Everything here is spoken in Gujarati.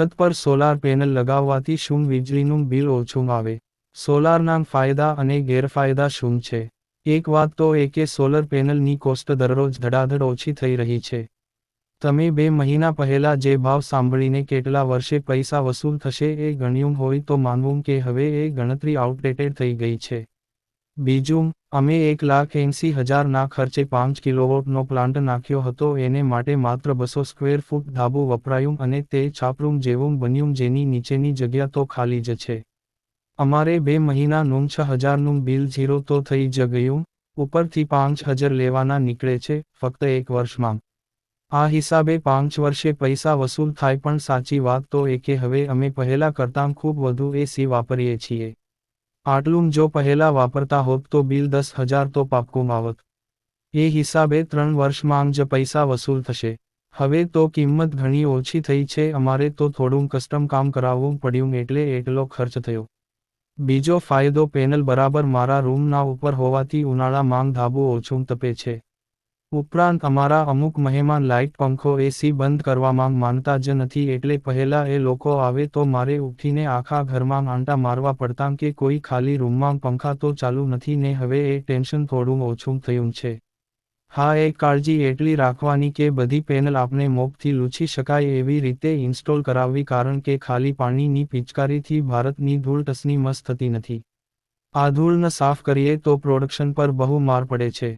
છત પર સોલાર પેનલ લગાવવાથી શું વીજળીનું બિલ ઓછું આવે? સોલારના ફાયદા અને ગેરફાયદા શું છે? એક વાત તો એ કે સોલર પેનલની કોસ્ટ દરરોજ ધડાધડ ઓછી થઈ રહી છે. તમે બે મહિના પહેલા જે ભાવ સાંભળીને કેટલા વર્ષે પૈસા વસૂલ થશે એ ગણ્યું હોય તો માનવું કે હવે એ ગણતરી આઉટડેટેડ થઈ ગઈ છે. બીજું અમે એક લાખ એંસી હજારના ખર્ચે પાંચ કિલોવોટનો પ્લાન્ટ નાખ્યો હતો. એને માટે માત્ર બસો સ્ક્વેર ફૂટ ધાબુ વપરાયું અને તે છાપરૂમ જેવું બન્યું જેની નીચેની જગ્યા તો ખાલી જ છે. અમારે બે મહિનાનું છ હજારનું બિલ ઝીરો તો થઈ જ ગયું. ઉપરથી પાંચ હજાર લેવાના નીકળે છે, ફક્ત એક વર્ષમાં. આ હિસાબે પાંચ વર્ષે પૈસા વસૂલ થાય પણ સાચી વાત તો એ કે હવે અમે પહેલા કરતાં ખૂબ વધુ એસી વાપરીએ છીએ. આટલું જો પહેલા વાપરતા હોત તો બિલ દસ હજાર તો પાક્કું આવત. એ હિસાબે ત્રણ વર્ષમાં જ પૈસા વસૂલ થશે. હવે તો કિંમત ઘણી ઓછી થઈ છે, અમારે તો થોડું કસ્ટમ કામ કરાવવું પડ્યું એટલે એટલો ખર્ચ થયો. બીજો ફાયદો પેનલ બરાબર મારા રૂમના ઉપર હોવાથી ઉનાળામાં ધાબુ ઓછું તપે છે. ઉપરાંત અમારા અમુક મહેમાન લાઇટ પંખો એસી બંધ કરવામાં માનતા જ નથી એટલે પહેલા એ લોકો આવે તો મારે ઉઠીને આખા ઘરમાં આંટા મારવા પડતા કે કોઈ ખાલી રૂમમાં પંખા તો ચાલુ નથી ને હવે એ ટેન્શન થોડું ઓછું થયું છે. હા, એ કાળજી એટલી રાખવાની કે બધી પેનલ આપણે મોપથી લૂછી શકાય એવી રીતે ઇન્સ્ટોલ કરાવવી કારણ કે ખાલી પાણીની પિચકારીથી ભારતની ધૂળ ટસની મસ્ત થતી નથી. આ ધૂળને સાફ કરીએ તો પ્રોડક્શન પર બહુ માર પડે છે.